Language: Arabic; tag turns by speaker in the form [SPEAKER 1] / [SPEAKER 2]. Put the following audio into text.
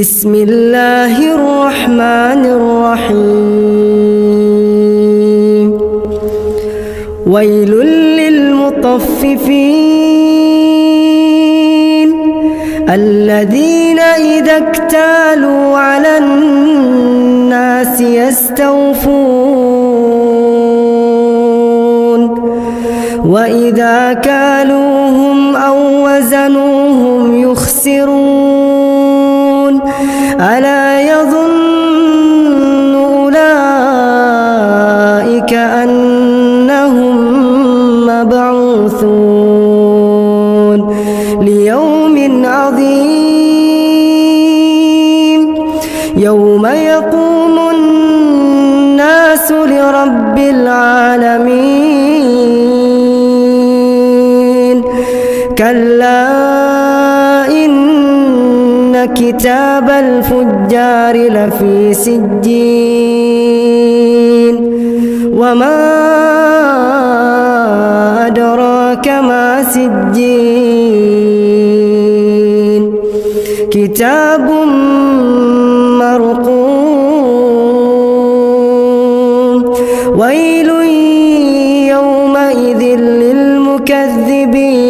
[SPEAKER 1] بسم الله الرحمن الرحيم ويل للمطففين الذين إذا اكتالوا على الناس يستوفون وإذا كالوهم أو وزنوهم يخسرون ألا يظن أولئك أنهم مبعوثون ليوم عظيم يوم يقوم الناس لرب العالمين كلا كتاب الفجار لفي سجين. وما أدراك ما سجين. كتاب مرقوم. ويل يومئذ للمكذبين.